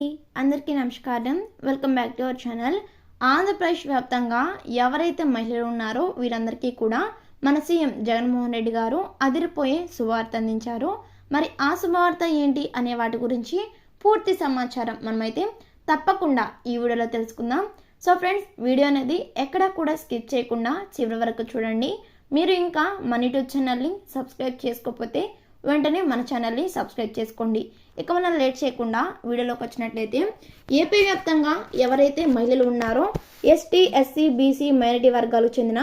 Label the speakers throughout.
Speaker 1: అందరికీ నమస్కారం. Welcome back to our channel Andhra Pradesh వ్యాప్తంగా ఎవరైతే మహిళలు ఉన్నారో వీరందరికీ కూడా మన సీఎం జగన్మోహన్ రెడ్డి గారు అదిరిపోయే శుభవార్త అందించారు. మరి ఆ శుభవార్త ఏంటి అనే వాటి గురించి పూర్తి సమాచారం మనమైతే తప్పకుండా ఈ వీడియోలో తెలుసుకుందాం. సో ఫ్రెండ్స్ వీడియో అనేది ఎక్కడా కూడా స్కిప్ చేయకుండా చివరి వరకు చూడండి. మీరు ఇంకా మన యూట్యూబ్ ఛానల్ని సబ్స్క్రైబ్ చేసుకోకపోతే వెంటనే మన ఛానల్ని సబ్స్క్రైబ్ చేసుకోండి. ఇక మనం లేట్ చేయకుండా వీడియోలోకి వచ్చినట్లయితే ఏపీ వ్యాప్తంగా ఎవరైతే మహిళలు ఉన్నారో ఎస్టీ ఎస్సీ బీసీ మైనారిటీ వర్గాలకు చెందిన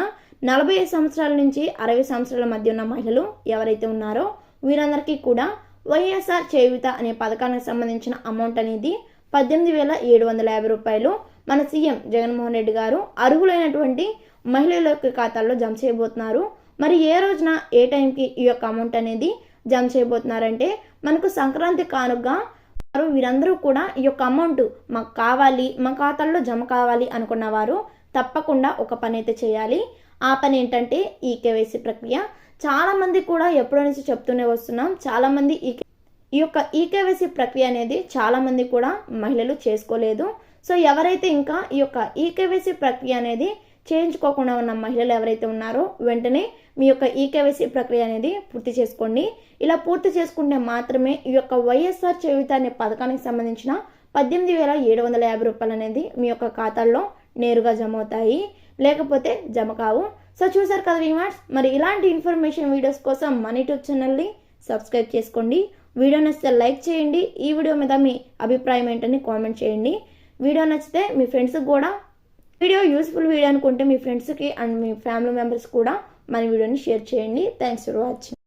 Speaker 1: నలభై సంవత్సరాల నుంచి అరవై సంవత్సరాల మధ్య ఉన్న మహిళలు ఎవరైతే ఉన్నారో వీరందరికీ కూడా వైఎస్ఆర్ చేయుత అనే పథకానికి సంబంధించిన అమౌంట్ అనేది పద్దెనిమిది వేల ఏడు వందల యాభై రూపాయలు మన సీఎం జగన్మోహన్ రెడ్డి గారు అర్హులైనటువంటి మహిళల యొక్క ఖాతాల్లో జమ చేయబోతున్నారు. మరి ఏ రోజున ఏ టైంకి ఈ యొక్క అమౌంట్ అనేది జమ చేయబోతున్నారంటే మనకు సంక్రాంతి కానుగా వారు వీరందరూ కూడా ఈ యొక్క అమౌంట్ మాకు కావాలి మా ఖాతాల్లో జమ కావాలి అనుకున్న వారు తప్పకుండా ఒక పని అయితే చేయాలి. ఆ పని ఏంటంటే ఈ కేవైసీ ప్రక్రియ. చాలామంది కూడా ఎప్పటి నుంచి చెప్తూనే వస్తున్నాం. చాలామంది ఈ ఈ యొక్క ఈకేవైసీ ప్రక్రియ అనేది చాలామంది కూడా మహిళలు చేసుకోలేదు. సో ఎవరైతే ఇంకా ఈ యొక్క ఈకేవైసీ ప్రక్రియ అనేది చేయించుకోకుండా ఉన్న మహిళలు ఎవరైతే ఉన్నారో వెంటనే మీ యొక్క ఈకేవైసీ ప్రక్రియ అనేది పూర్తి చేసుకోండి. ఇలా పూర్తి చేసుకుంటే మాత్రమే ఈ యొక్క వైఎస్ఆర్ చేయుత అనే పథకానికి సంబంధించిన పద్దెనిమిది వేల ఏడు వందల యాభై రూపాయలు అనేది మీ యొక్క ఖాతాల్లో నేరుగా జమ అవుతాయి లేకపోతే జమ కావు. సో చూసారు కదా వీమార్స్ మరి ఇలాంటి ఇన్ఫర్మేషన్ వీడియోస్ కోసం మన యూట్యూబ్ ఛానల్ని సబ్స్క్రైబ్ చేసుకోండి. వీడియో నచ్చితే లైక్ చేయండి. ఈ వీడియో మీద మీ అభిప్రాయం ఏంటని కామెంట్ చేయండి. వీడియో నచ్చితే మీ ఫ్రెండ్స్కి కూడా వీడియో యూస్ఫుల్ వీడియో అనుకుంటే మీ ఫ్రెండ్స్కి అండ్ మీ ఫ్యామిలీ మెంబర్స్ కూడా మన వీడియోని షేర్ చేయండి. Thanks for watching.